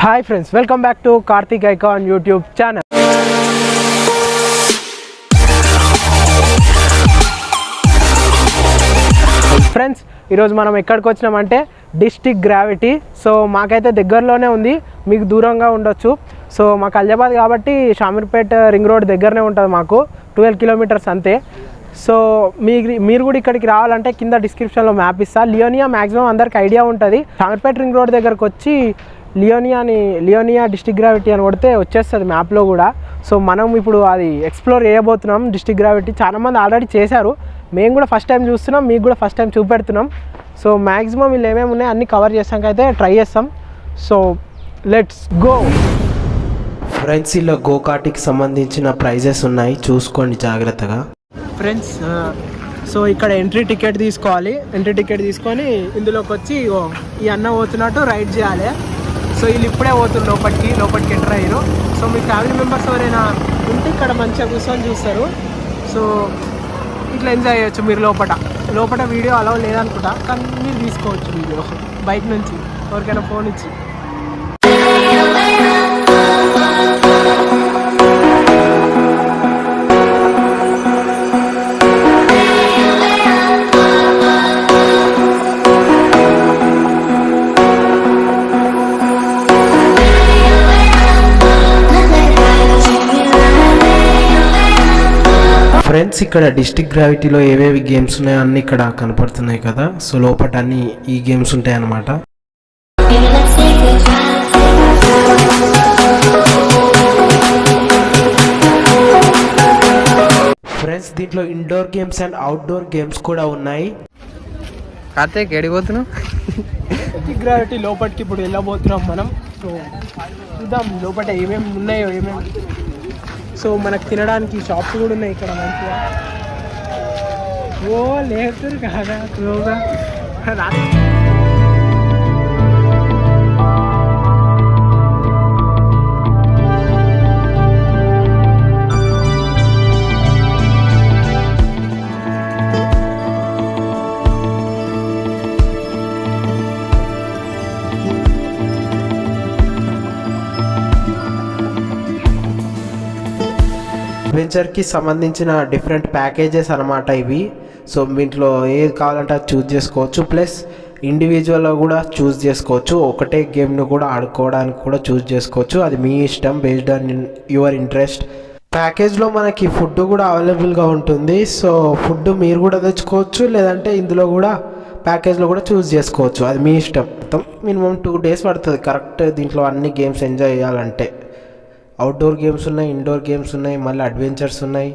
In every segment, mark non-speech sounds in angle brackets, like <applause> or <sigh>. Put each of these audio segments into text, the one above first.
Hi friends welcome back to Karthik icon YouTube channel friends ఈరోజు మనం ఎక్కడికి వచ్చినామంటే district gravity so మాకైతే దగ్గరలోనే ఉంది మీకు దూరంగా ఉండొచ్చు. సో మాకు అలిజాబాద్ కాబట్టి షామీర్పేట రింగ్ రోడ్ దగ్గరనే ఉంటుంది మాకు ట్వెల్వ్ కిలోమీటర్స్ అంతే. సో మీ మీరు కూడా ఇక్కడికి రావాలంటే కింద డిస్క్రిప్షన్లో మ్యాప్ ఇస్తా. లియోనియా మ్యాక్సిమం అందరికి ఐడియా ఉంటుంది. షామీర్పేట రింగ్ రోడ్ దగ్గరకు వచ్చి లియోనియాని లియోనియా డిస్టిక్ గ్రావిటీ అని కొడితే వచ్చేస్తుంది మ్యాప్లో కూడా. సో మనం ఇప్పుడు అది ఎక్స్ప్లోర్ చేయబోతున్నాం డిస్టిక్ గ్రావిటీ చాలామంది ఆల్రెడీ చేశారు. మేము కూడా ఫస్ట్ టైం చూస్తున్నాం మీకు కూడా ఫస్ట్ టైం చూపెడుతున్నాం. సో మ్యాక్సిమం వీళ్ళు ఏమేమి ఉన్నాయో అన్నీ కవర్ చేసాక అయితే ట్రై చేస్తాం. సో లెట్స్ గో ఫ్రెండ్స్ ఇలా గోకాటికి సంబంధించిన ప్రైజెస్ ఉన్నాయి. చూసుకోండి జాగ్రత్తగా. ఫ్రెండ్స్ సో ఇక్కడ ఎంట్రీ టికెట్ తీసుకోవాలి. ఎంట్రీ టికెట్ తీసుకొని ఇందులోకి వచ్చి ఈ అన్న పోతున్నట్టు రైడ్ చేయాలి. సో వీళ్ళు ఇప్పుడే పోతున్నారు లోపలికి లోపలికి ఎంటర్ అయ్యారు. సో మీ ఫ్యామిలీ మెంబర్స్ ఎవరైనా ఉంటే ఇక్కడ మంచిగా కూర్చొని చూస్తారు. సో ఇట్లా ఎంజాయ్ చేయొచ్చు మీరు లోపల లోపల వీడియో అలవ్ లేదనుకుంటా కానీ మీరు తీసుకోవచ్చు వీడియో. బైక్ నుంచి ఎవరికైనా ఫోన్ ఇచ్చి. ఫ్రెండ్స్ ఇక్కడ డిస్టిక్ గ్రావిటీలో ఏవేవి గేమ్స్ ఉన్నాయో అన్ని ఇక్కడ కనపడుతున్నాయి కదా. సో లోపల అన్ని ఈ గేమ్స్ ఉంటాయి అన్నమాట ఫ్రెండ్స్ దీంట్లో indoor games and outdoor games కూడా ఉన్నాయి. కార్తీక్ ఎడిపోతున్నావు గ్రావిటీ లోపలికి ఇప్పుడు వెళ్ళబోతున్నాం మనం. సో చూద్దాం లోపల ఏమేమి ఉన్నాయో ఏమేమి సో మనకు తినడానికి షాప్స్ కూడా ఉన్నాయి ఇక్కడ మంచిగా. ఓ లేదు కాదా స్లోగా అడ్వెంచర్కి సంబంధించిన డిఫరెంట్ ప్యాకేజెస్ అనమాట ఇవి. సో వీటిలో ఏది కావాలంటే అది చూస్ చేసుకోవచ్చు. ప్లస్ ఇండివిజువల్గా కూడా చూస్ చేసుకోవచ్చు. ఒకటే గేమ్ను కూడా ఆడుకోవడానికి కూడా చూస్ చేసుకోవచ్చు. అది మీ ఇష్టం బేస్డ్ ఆన్ యువర్ ఇంట్రెస్ట్ ప్యాకేజ్లో మనకి ఫుడ్ కూడా అవైలబుల్గా ఉంటుంది. సో ఫుడ్ మీరు కూడా తెచ్చుకోవచ్చు. లేదంటే ఇందులో కూడా ప్యాకేజ్లో కూడా చూస్ చేసుకోవచ్చు. అది మీ ఇష్టం. మొత్తం మినిమం టూ డేస్ పడుతుంది. కరెక్ట్ దీంట్లో అన్ని గేమ్స్ ఎంజాయ్ చేయాలంటే. అవుట్డోర్ గేమ్స్ ఉన్నాయి ఇండోర్ గేమ్స్ ఉన్నాయి మళ్ళీ అడ్వెంచర్స్ ఉన్నాయి.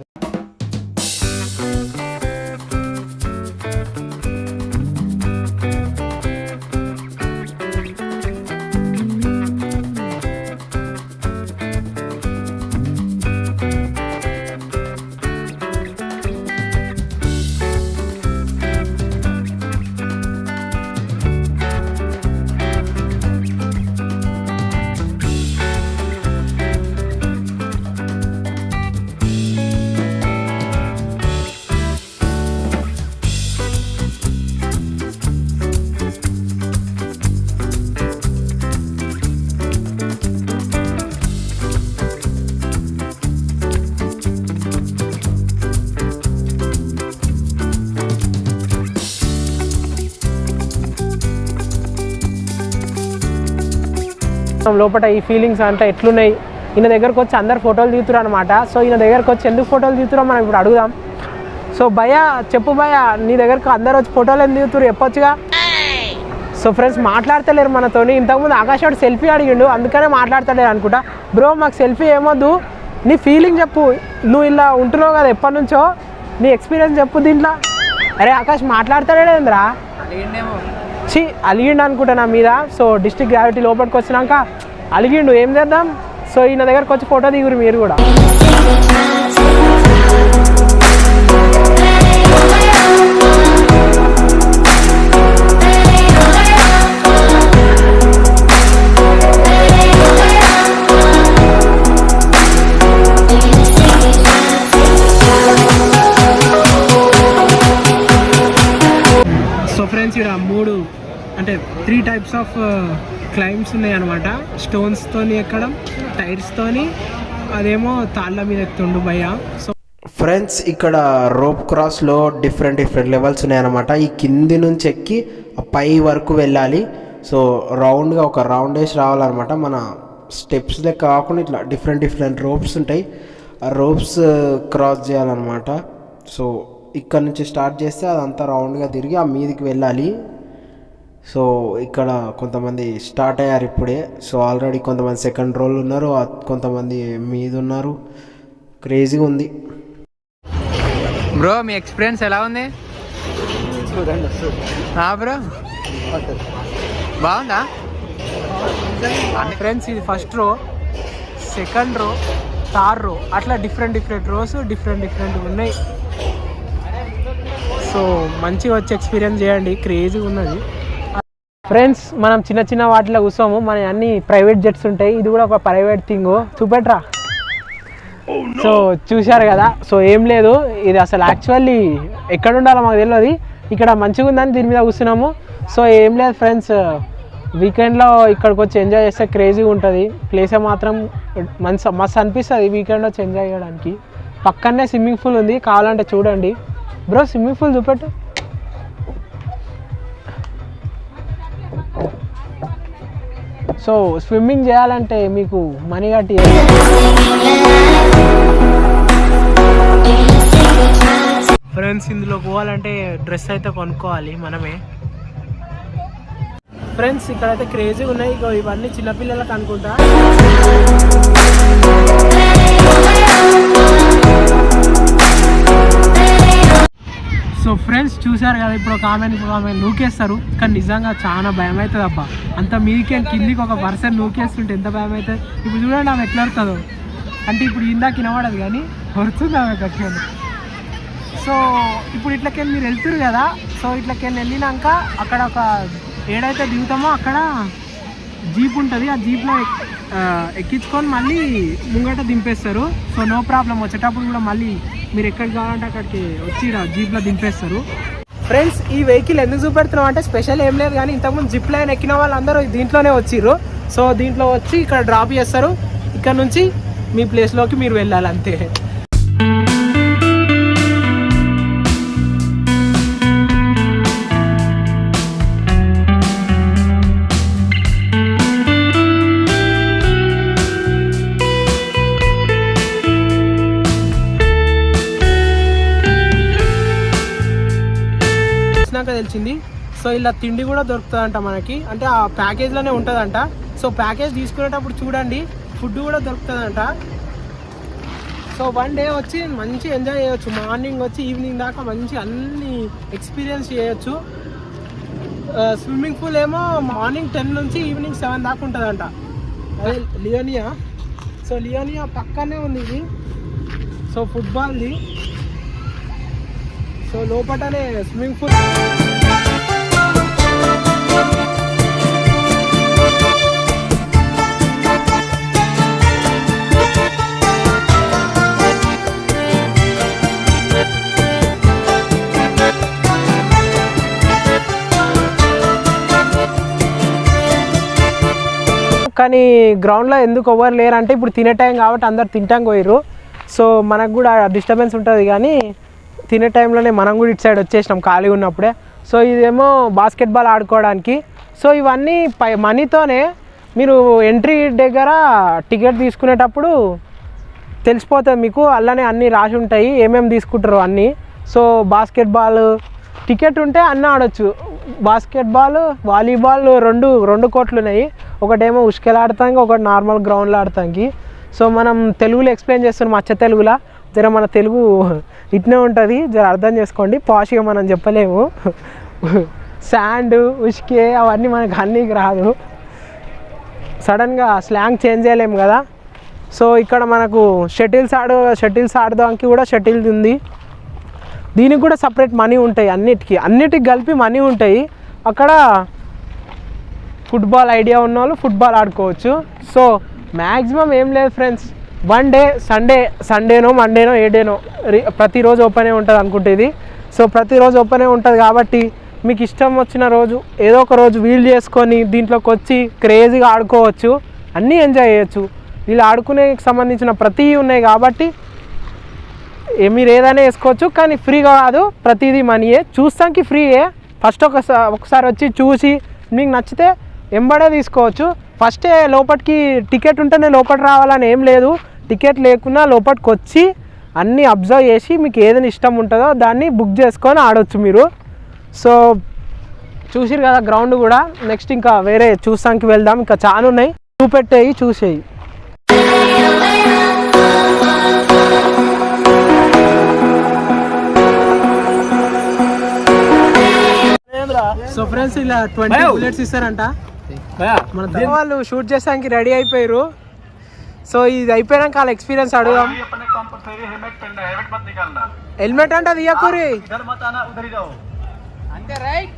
లోపల ఈ ఫీలింగ్స్ అంటే ఎట్లున్నాయి? ఈయన దగ్గరకు వచ్చి అందరు ఫోటోలు దిగుతారు అనమాట సో ఈయన దగ్గరకు వచ్చి ఎందుకు ఫోటోలు దిగుతారో మనం ఇప్పుడు అడుగుదాం. సో భయ చెప్పు భయ నీ దగ్గరకు అందరు వచ్చి ఫోటోలు ఎందుకు దిగుతారు చెప్పొచ్చుగా? సో ఫ్రెండ్స్ మాట్లాడతలేరు మనతోని. ఇంతకుముందు ఆకాష్ వాడు సెల్ఫీ అడిగిండు. అందుకనే మాట్లాడతలేరు అనుకుంటా. బ్రో మాకు సెల్ఫీ ఏమొద్దు. నీ ఫీలింగ్ చెప్పు. నువ్వు ఇలా ఉంటున్నావు కదా ఎప్పటి నుంచో నీ ఎక్స్పీరియన్స్ చెప్పు దీంట్లో. అరే ఆకాష్ మాట్లాడతాడేంద్రా చి అలిగిండు అనుకుంటా నా మీద. సో డిస్ట్రిక్ట్ గ్రావిటీ లోపలికి వచ్చినాక అలిగిండు. ఏం చేద్దాం? సో ఈయన దగ్గరకు వచ్చి ఫోటో దిగురు మీరు కూడా. సో ఫ్రెండ్స్ ఇక్కడ మూడు అంటే త్రీ టైప్స్ ఆఫ్ క్లైమ్స్ ఉన్నాయి అనమాట స్టోన్స్తోని ఎక్కడం టైర్స్తోని అదేమో తాళ్ళ మీద ఎక్కుతుండు భయ్య. సో ఫ్రెండ్స్ ఇక్కడ రోప్ క్రాస్లో డిఫరెంట్ డిఫరెంట్ లెవెల్స్ ఉన్నాయన్నమాట. ఈ కింది నుంచి ఎక్కి పై వరకు వెళ్ళాలి. సో రౌండ్గా ఒక రౌండ్ వేసి రావాలన్నమాట. మన స్టెప్స్ లెక్క కాకుండా ఇట్లా డిఫరెంట్ డిఫరెంట్ రోప్స్ ఉంటాయి. ఆ రోప్స్ క్రాస్ చేయాలన్నమాట. సో ఇక్కడ నుంచి స్టార్ట్ చేస్తే అదంతా రౌండ్గా తిరిగి ఆ మీదికి వెళ్ళాలి. సో ఇక్కడ కొంతమంది స్టార్ట్ అయ్యారు ఇప్పుడే. సో ఆల్రెడీ కొంతమంది సెకండ్ రోల్ ఉన్నారు. కొంతమంది మీద ఉన్నారు. క్రేజీగా ఉంది. బ్రో మీ ఎక్స్పీరియన్స్ ఎలా ఉంది? బ్రో? బాగుందా? ఫ్రెండ్స్ ఇది first row second row third row అట్లా different different rows different different ఉన్నాయి. సో మంచిగా వచ్చి ఎక్స్పీరియన్స్ చేయండి. క్రేజీగా ఉన్నది. ఫ్రెండ్స్ మనం చిన్న చిన్న వాటిలో కూర్చోము. మన అన్ని ప్రైవేట్ జెట్స్ ఉంటాయి. ఇది కూడా ఒక ప్రైవేట్ థింగ్ చూపెట్రా. సో చూశారు కదా. సో ఏం లేదు. ఇది అసలు యాక్చువల్లీ ఎక్కడ ఉండాలో మాకు తెలియదు ఇక్కడ మంచిగా ఉందని దీని మీద కూర్చున్నాము. సో ఏం లేదు ఫ్రెండ్స్ వీకెండ్లో ఇక్కడికి వచ్చి ఎంజాయ్ చేస్తే క్రేజీగా ఉంటుంది. ప్లేస్ మాత్రం మంచి మస్తు అనిపిస్తుంది వీకెండ్ వచ్చి ఎంజాయ్ చేయడానికి. పక్కనే స్విమ్మింగ్ పూల్ ఉంది. కావాలంటే చూడండి. బ్రో స్విమ్మింగ్ పూల్ చూపెట్టు. సో స్విమ్మింగ్ చేయాలంటే మీకు మనీ కట్టి ఫ్రెండ్స్ ఇందులో పోవాలంటే డ్రెస్ అయితే కొనుక్కోవాలి మనమే. ఫ్రెండ్స్ ఇక్కడైతే క్రేజీగా ఉన్నాయి. ఇగో ఇవన్నీ చిన్నపిల్లలకు అనుకుంటా. సో ఫ్రెండ్స్ చూశారు కదా ఇప్పుడు ఒక ఆమెను ఇప్పుడు ఆమె నూకేస్తారు. కానీ నిజంగా చాలా భయం అవుతుంది అబ్బా. అంత మీదికి కిందికి ఒక పర్సన్ నూకేస్తుంటే ఎంత భయం అవుతుంది ఇప్పుడు చూడండి ఆమె ఎట్లా వస్తుందో అంటే ఇప్పుడు ఇందాక వినబడదు కానీ వరుతుంది ఆమె గట్టిగా సో ఇప్పుడు ఇట్లకెళ్ళి మీరు వెళ్తురు కదా. సో ఇట్లకెళ్ళి వెళ్ళినాక అక్కడ ఒక ఏడైతే దిగుతామో అక్కడ జీప్ ఉంటుంది. ఆ జీప్లో ఎక్కించుకొని మళ్ళీ ముంగట దింపేస్తారు. సో నో ప్రాబ్లం వచ్చేటప్పుడు కూడా మళ్ళీ మీరు ఎక్కడికి కావాలంటే అక్కడికి వచ్చి ఈడ జీప్లో దింపేస్తారు. ఫ్రెండ్స్ ఈ వెహికల్ ఎందుకు చూపెడుతున్నాం అంటే స్పెషల్ ఏం లేదు కానీ ఇంతకుముందు జిప్ లైన్ ఎక్కిన వాళ్ళందరూ దీంట్లోనే వచ్చిర్రు. సో దీంట్లో వచ్చి ఇక్కడ డ్రాప్ చేస్తారు. ఇక్కడ నుంచి మీ ప్లేస్లోకి మీరు వెళ్ళాలి అంతే సో ఇలా తిండి కూడా దొరుకుతుందంట మనకి. అంటే ఆ ప్యాకేజ్లోనే ఉంటుందంట. సో ప్యాకేజ్ తీసుకునేటప్పుడు చూడండి ఫుడ్ కూడా దొరుకుతుందంట. సో వన్ డే వచ్చి మంచి ఎంజాయ్ చేయొచ్చు. మార్నింగ్ వచ్చి ఈవినింగ్ దాకా మంచి అన్ని ఎక్స్పీరియన్స్ చేయొచ్చు. స్విమ్మింగ్ పూల్ ఏమో మార్నింగ్ టెన్ నుంచి ఈవినింగ్ సెవెన్ దాకా ఉంటుందంట. అదే లియోనియా సో లియోనియా పక్కనే ఉంది ఇది. సో ఫుట్బాల్ది సో లోపలనే స్విమ్మింగ్ పూల్ కానీ గ్రౌండ్లో ఎందుకు ఎవరు లేరంటే ఇప్పుడు తినే టైం కాబట్టి అందరు తింటాం పోయిర్రు సో మనకు కూడా డిస్టర్బెన్స్ ఉంటుంది కానీ తినే టైంలోనే మనం కూడా ఇటు సైడ్ వచ్చేసినాం ఖాళీ ఉన్నప్పుడే. సో ఇదేమో బాస్కెట్బాల్ ఆడుకోవడానికి. సో ఇవన్నీ పై మనీతోనే మీరు ఎంట్రీ దగ్గర టికెట్ తీసుకునేటప్పుడు తెలిసిపోతుంది మీకు. అలానే అన్నీ రాసి ఉంటాయి ఏమేమి తీసుకుంటారో అన్నీ. సో బాస్కెట్బాల్ టికెట్ ఉంటే అన్నీ ఆడొచ్చు. బాస్కెట్బాల్ వాలీబాల్ రెండు రెండు కోట్లు ఉన్నాయి ఒకటేమో ఉష్కెలాడతానికి ఒకటి నార్మల్ గ్రౌండ్లో ఆడతానికి సో మనం తెలుగులో ఎక్స్ప్లెయిన్ చేస్తున్నాం అచ్చ తెలుగులో. జర మన తెలుగు ఇట్నే ఉంటుంది జర అర్థం చేసుకోండి. పాష్గా మనం చెప్పలేము. శాండ్ ఉష్కే అవన్నీ మనకు అన్నీ రాదు. సడన్గా స్లాంగ్ చేంజ్ చేయలేము కదా. సో ఇక్కడ మనకు షటిల్స్ ఆడు షటిల్స్ ఆడడానికి కూడా షటిల్ ఉంది. దీనికి కూడా సపరేట్ మనీ ఉంటాయి అన్నిటికీ. అన్నిటికి కలిపి మనీ ఉంటాయి. అక్కడ ఫుట్బాల్ ఐడియా ఉన్న వాళ్ళు ఫుట్బాల్ ఆడుకోవచ్చు. సో మ్యాక్సిమం ఏం లేదు ఫ్రెండ్స్ వన్ డే సండే సండేనో మండేనో ఏ డేనో రి- ప్రతిరోజు ఓపెనే ఉంటుంది అనుకుంటే ఇది. సో ప్రతిరోజు ఓపెనే ఉంటుంది కాబట్టి మీకు ఇష్టం వచ్చిన రోజు ఏదో ఒక రోజు వీల్ చేసుకొని దీంట్లోకి వచ్చి క్రేజీగా ఆడుకోవచ్చు. అన్నీ ఎంజాయ్ చేయొచ్చు. వీళ్ళు ఆడుకునే సంబంధించిన ప్రతి ఉన్నాయి కాబట్టి మీరు ఏదైనా వేసుకోవచ్చు కానీ ఫ్రీగా కాదు ప్రతిదీ మనీయే. చూస్తానికి ఫ్రీయే ఫస్ట్ ఒకసారి ఒకసారి వచ్చి చూసి మీకు నచ్చితే ఎంబడే తీసుకోవచ్చు. ఫస్టే లోపలికి టికెట్ ఉంటేనే లోపల రావాలని ఏం లేదు. టికెట్ లేకున్నా లోపలికి వచ్చి అన్నీ అబ్జర్వ్ చేసి మీకు ఏదైనా ఇష్టం ఉంటుందో దాన్ని బుక్ చేసుకొని ఆడొచ్చు మీరు. సో చూసిరు కదా గ్రౌండ్ కూడా. నెక్స్ట్ ఇంకా వేరే చూసానికి వెళ్దాం. ఇంకా చాలా ఉన్నాయి చూపెట్టేయి చూసేయి. సో ఫ్రెండ్స్ ఇలా ట్వంటీ బుల్లెట్స్ ఇస్తారంట. మన వాళ్ళు షూట్ చేసానికి రెడీ అయిపోయారు. సో ఇది అయిపోయాక వాళ్ళ ఎక్స్పీరియన్స్ అడుగుదాం. హెల్మెట్ అంటే తీయకూరి. అంతే రైట్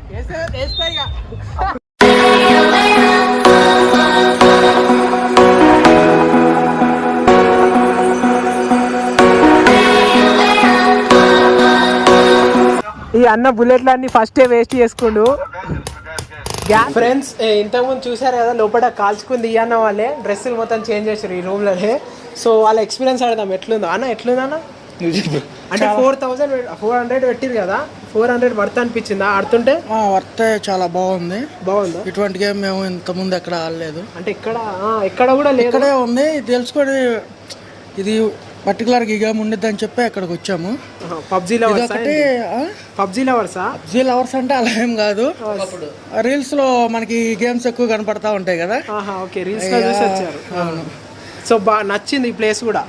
<laughs> ఈ అన్న బుల్లెట్లు అన్ని ఫస్టే వేస్ట్ చేసుకుండు. ఫ్రెండ్స్ ఇంతకుముందు చూసారు కదా లోపల కాల్చుకుంది ఈ అన్న వాళ్ళే డ్రెస్సులు మొత్తం చేంజ్ చేశారు ఈ రూమ్లోనే సో వాళ్ళ ఎక్స్పీరియన్స్ అడదాం ఎట్లుందో. అన్న ఎట్లుంది అన్న? అంటే ఫోర్ థౌసండ్ ఫోర్ హండ్రెడ్ పెట్టింది కదా ఫోర్ హండ్రెడ్ వర్త్ అనిపించిందా? ఆడుతుంటే? వర్తే చాలా బాగుంది. బాగుందా? ఇటువంటి గేమ్ మేము ఇంత ముందు ఎక్కడ ఆడలేదు. అంటే ఇక్కడ ఆ, ఎక్కడ కూడా లేదు. ఇక్కడే ఉంది ఇది తెలుసుకొని ఇది పర్టికులర్ ఈ గేమ్ ఉండిద్ది అని చెప్పి ఇక్కడికి వచ్చాము. పబ్జీ లవర్సా ఒకటి పబ్జీ లవర్సా జీ లవర్స్ అంటే అలా ఏం కాదు. రీల్స్లో మనకి గేమ్స్ ఎక్కువ కనపడతా ఉంటాయి కదా. ఓకే రీల్స్లో చూసి వచ్చారు. సో బాగా నచ్చింది ఈ ప్లేస్ కూడా.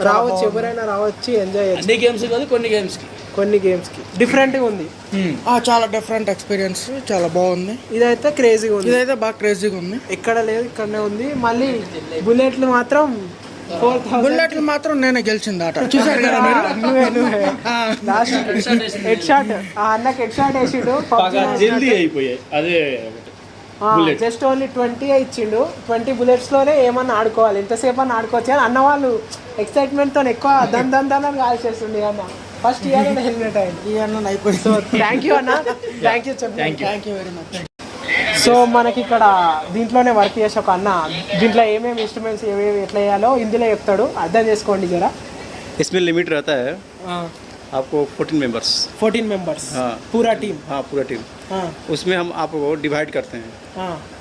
రావచ్చు ఎవరైనా రావచ్చు ఎంజాయ్ చేయొచ్చు. అన్ని గేమ్స్ కాదు కొన్ని గేమ్స్కి. కొన్ని గేమ్స్కి. డిఫరెంట్గా ఉంది. ఆ, చాలా డిఫరెంట్ ఎక్స్పీరియన్స్ చాలా బాగుంది. ఇదైతే క్రేజీగా ఉంది. ఇదైతే బాగా క్రేజీగా ఉంది. ఎక్కడ లేదు ఇక్కడనే ఉంది. మళ్ళీ బుల్లెట్లు మాత్రం బుల్లెట్లు మాత్రం నేనే గెలిచింది ఆట చూసారు కదా మీరు? <laughs> హెడ్ షాట్ ఆ. అన్నకి హెడ్ షాట్ వేసిండు జల్దీ అయిపోయాయి. అదే జస్ట్ ఓన్లీ ట్వంటీ ఇచ్చిండు. ట్వంటీ బుల్లెట్స్లోనే ఏమన్నా ఆడుకోవాలి. ఎంతసేపు అన్న ఆడుకోవచ్చు కానీ అన్న వాళ్ళు ఎక్సైట్మెంట్తో ఎక్కువ దన్ దన్ దన్ అని కాల్చేస్తుండే అన్న. ఫస్ట్ ఇయర్ హెల్మెట్ అయింది. ఈ అన్న అయిపోయింది సో థ్యాంక్ యూ అన్న. థ్యాంక్ యూ చెప్పండి thank you very much so మనకి ఇక్కడ దీంట్లోనే వర్క్ చేసే ఒక అన్న దీంట్లో ఏమేమి ఇన్స్ట్రుమెంట్స్ ఏమేమి ఎట్లా వేయాలో హిందీలో చెప్తాడు అర్థం చేసుకోండి జరా इसमें लिमिट रहता है आपको 14 मेंबर्स ఫోర్టీన్ మెంబర్స్ हाँ పూరా టీమ్ हाँ पूरा टीम उसमें हम आपको डिवाइड करते हैं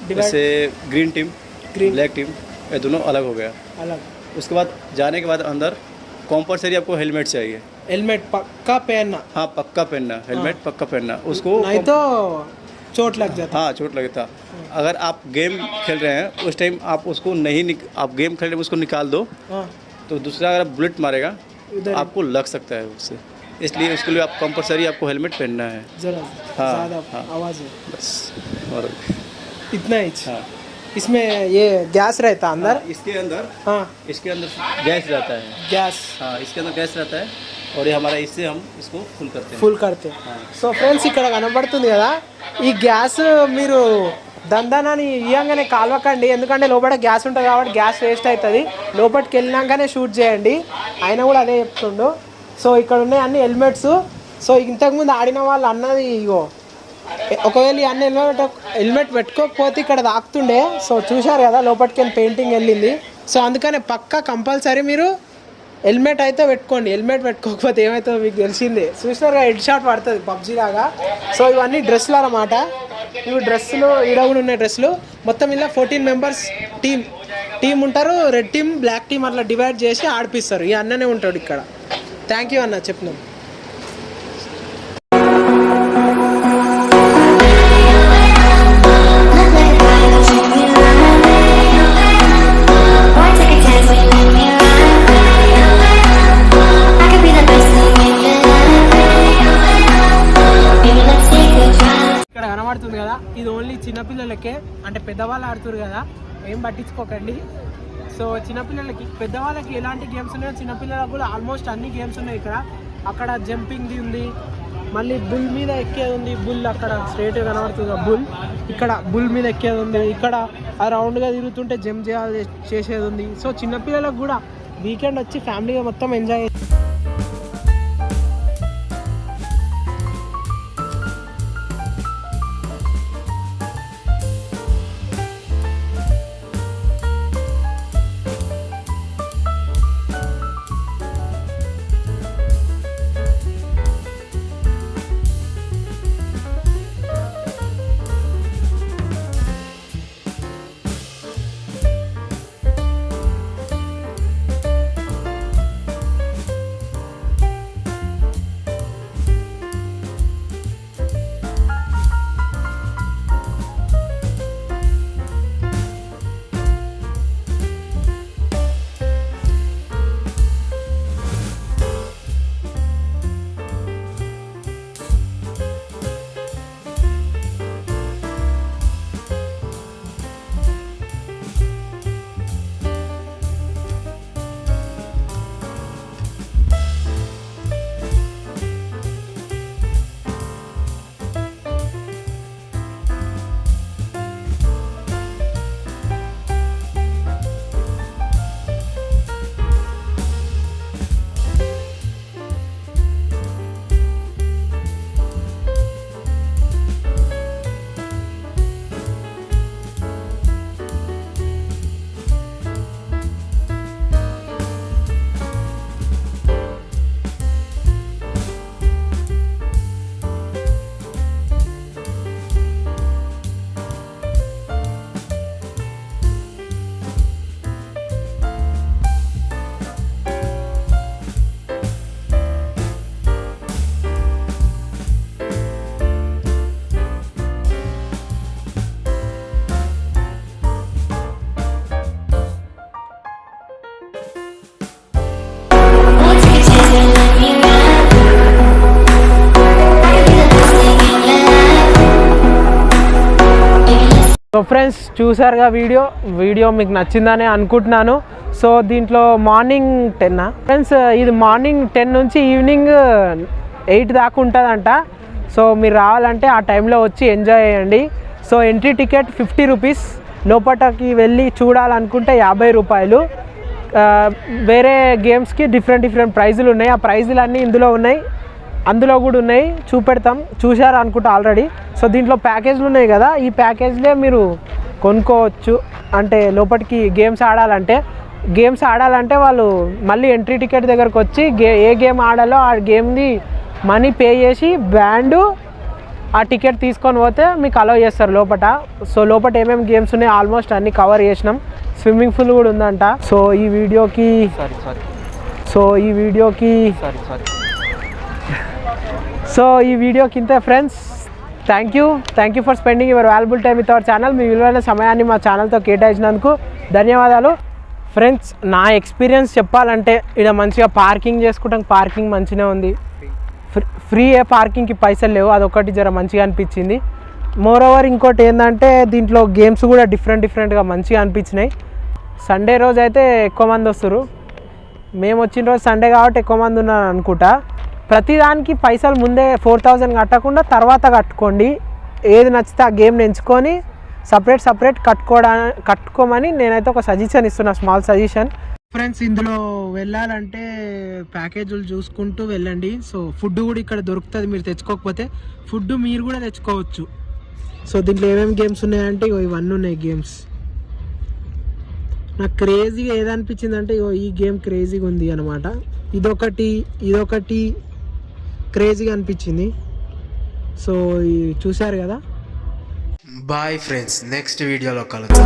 డివైడ్ जैसे green team Green. Black team ये दोनों अलग हो गया అలా उसके बाद जाने के बाद अंदर कंपलसरी आपको हेलमेट चाहिए హెల్మెట్ పక్కా पेन हाँ पक्का पहनना हेलमेट पक्का पहनना उसको नहीं तो चोट लग जाता। हाँ चोट लगता अगर आप गेम खेल रहे हैं उस टाइम आप उसको नहीं निक, आप गेम खेल रहे हैं उसको निकाल दो। हाँ, तो दूसरा अगर बुलेट मारेगा आपको लग सकता है उससे। इसलिए उसके लिए आप कंपलसरी आपको हेलमेट पहनना है। जरा हाँ, हाँ। आवाज़ है। बस और इतना ही। हाँ। इसमें ये गैस रहता अंदर? इसके अंदर? हाँ। इसके अंदर गैस रहता है। गैस। हाँ इसके अंदर गैस रहता है। और ये हमारा इससे हम इसको फुल करते हैं ఫుల్ కడితే సో ఫ్రెండ్స్ ఇక్కడ కనబడుతుంది కదా ఈ గ్యాస్ మీరు దందనాన్ని ఇయ్యంగానే కాల్వకండి ఎందుకంటే లోపల గ్యాస్ ఉంటుంది కాబట్టి గ్యాస్ వేస్ట్ అవుతుంది లోపలికి వెళ్ళినాకనే షూట్ చేయండి ఆయన కూడా అదే చెప్తుండు సో ఇక్కడ ఉన్నాయి అన్ని హెల్మెట్స్ సో ఇంతకుముందు ఆడిన వాళ్ళు అన్నది ఇగో ఒకవేళ ఈ అన్ని హెల్మెట్ హెల్మెట్ పెట్టుకోకపోతే ఇక్కడ తాకుతుండే సో చూశారు కదా లోపలికి వెళ్ళి పెయింటింగ్ వెళ్ళింది సో అందుకనే పక్కా కంపల్సరీ మీరు హెల్మెట్ అయితే పెట్టుకోండి. హెల్మెట్ పెట్టుకోకపోతే ఏమవుతుందో మీకు తెలిసిందే. చూసినారుగా హెడ్ షాట్ పడుతుంది పబ్జీ లాగా. సో ఇవన్నీ డ్రెస్సులు అన్నమాట. ఇవి డ్రెస్సులు ఈడ కూడా ఉన్నాయి డ్రెస్సులు. మొత్తం ఇలా ఫోర్టీన్ మెంబర్స్ టీం టీం ఉంటారు రెడ్ టీమ్ బ్లాక్ టీమ్ అట్లా డివైడ్ చేసి ఆడిపిస్తారు. ఈ అన్ననే ఉంటాడు ఇక్కడ. థ్యాంక్ యూ అన్న చెప్పినాం. అంటే పెద్దవాళ్ళు ఆడుతారు కదా ఏం పట్టించుకోకండి. సో చిన్నపిల్లలకి పెద్దవాళ్ళకి ఎలాంటి గేమ్స్ ఉన్నాయో చిన్నపిల్లలకు కూడా ఆల్మోస్ట్ అన్ని గేమ్స్ ఉన్నాయి ఇక్కడ. అక్కడ జంపింగ్ది ఉంది మళ్ళీ బుల్ మీద ఎక్కేది ఉంది బుల్ అక్కడ స్ట్రేట్ కనబడుతుంది బుల్ ఇక్కడ బుల్ మీద ఎక్కేది ఉంది ఇక్కడ ఆ రౌండ్గా తిరుగుతుంటే జంప్ చేయాలి చేసేది ఉంది. సో చిన్నపిల్లలకు కూడా వీకెండ్ వచ్చి ఫ్యామిలీగా మొత్తం ఎంజాయ్ సో ఫ్రెండ్స్ చూసారుగా వీడియో? వీడియో మీకు నచ్చిందని అనుకుంటున్నాను. సో దీంట్లో మార్నింగ్ టెన్నా ఫ్రెండ్స్ ఇది మార్నింగ్ టెన్ నుంచి ఈవినింగ్ ఎయిట్ దాకా ఉంటుందంట. సో మీరు రావాలంటే ఆ టైంలో వచ్చి ఎంజాయ్ చేయండి. So entry ticket fifty rupees లోపలకి వెళ్ళి చూడాలనుకుంటే యాభై రూపాయలు. Uh, వేరే గేమ్స్కి డిఫరెంట్ డిఫరెంట్ ప్రైజులు ఉన్నాయి. ఆ ప్రైజులు అన్నీ ఇందులో ఉన్నాయి. అందులో కూడా ఉన్నాయి. చూపెడతాం. చూశారు అనుకుంటా ఆల్రెడీ సో దీంట్లో ప్యాకేజ్లు ఉన్నాయి కదా. ఈ ప్యాకేజ్లే మీరు కొనుక్కోవచ్చు. అంటే లోపలికి గేమ్స్ ఆడాలంటే. గేమ్స్ ఆడాలంటే వాళ్ళు మళ్ళీ ఎంట్రీ టికెట్ దగ్గరకు వచ్చి గే ఏ గేమ్ ఆడాలో ఆ గేమ్ది మనీ పే చేసి బ్యాండు ఆ టికెట్ తీసుకొని పోతే మీకు అలౌ చేస్తారు లోపల సో లోపల ఏమేమి గేమ్స్ ఉన్నాయి ఆల్మోస్ట్ అన్ని కవర్ చేసినాం. స్విమ్మింగ్ పూల్ కూడా ఉందంట. సో ఈ వీడియోకి సో ఈ వీడియోకి సో ఈ వీడియోకి ఇంతే friends thank you thank you for spending your valuable time with our channel మీ విలువైన సమయాన్ని మా ఛానల్తో కేటాయించినందుకు ధన్యవాదాలు. ఫ్రెండ్స్ నా ఎక్స్పీరియన్స్ చెప్పాలంటే ఇక్కడ మంచిగా పార్కింగ్ చేసుకుంటాం. పార్కింగ్ మంచిగా ఉంది. ఫ్రీ ఫ్రీ ఏ పార్కింగ్కి పైసలు లేవు. అదొకటి జర మంచిగా అనిపించింది. మోర్ ఓవర్ ఇంకోటి ఏంటంటే దీంట్లో గేమ్స్ కూడా డిఫరెంట్ డిఫరెంట్గా మంచిగా అనిపించినాయి. సండే రోజు అయితే ఎక్కువ మంది వస్తారు మేము వచ్చిన రోజు సండే కాబట్టి ఎక్కువ మంది ఉన్నారు అనుకుంటా ప్రతిదానికి పైసలు ముందే ఫోర్ థౌజండ్ కట్టకుండా తర్వాత కట్టుకోండి. ఏది నచ్చితే ఆ గేమ్ని ఎంచుకొని సపరేట్ సపరేట్ కట్టుకోడా కట్టుకోమని నేనైతే ఒక సజెషన్ ఇస్తున్నా స్మాల్ సజెషన్ ఫ్రెండ్స్ ఇందులో వెళ్ళాలంటే ప్యాకేజీలు చూసుకుంటూ వెళ్ళండి. సో ఫుడ్ కూడా ఇక్కడ దొరుకుతుంది మీరు తెచ్చుకోకపోతే ఫుడ్ మీరు కూడా తెచ్చుకోవచ్చు. సో దీంట్లో ఏమేమి గేమ్స్ ఉన్నాయంటే ఇగో ఇవన్నీ ఉన్నాయి గేమ్స్ నాకు క్రేజీగా ఏదనిపించింది అంటే ఇగో ఈ గేమ్ క్రేజీగా ఉంది అనమాట ఇదొకటి ఇదొకటి క్రేజీగా అనిపించింది. సో చూశారు కదా? బాయ్ ఫ్రెండ్స్ నెక్స్ట్ వీడియోలో కలుద్దాం.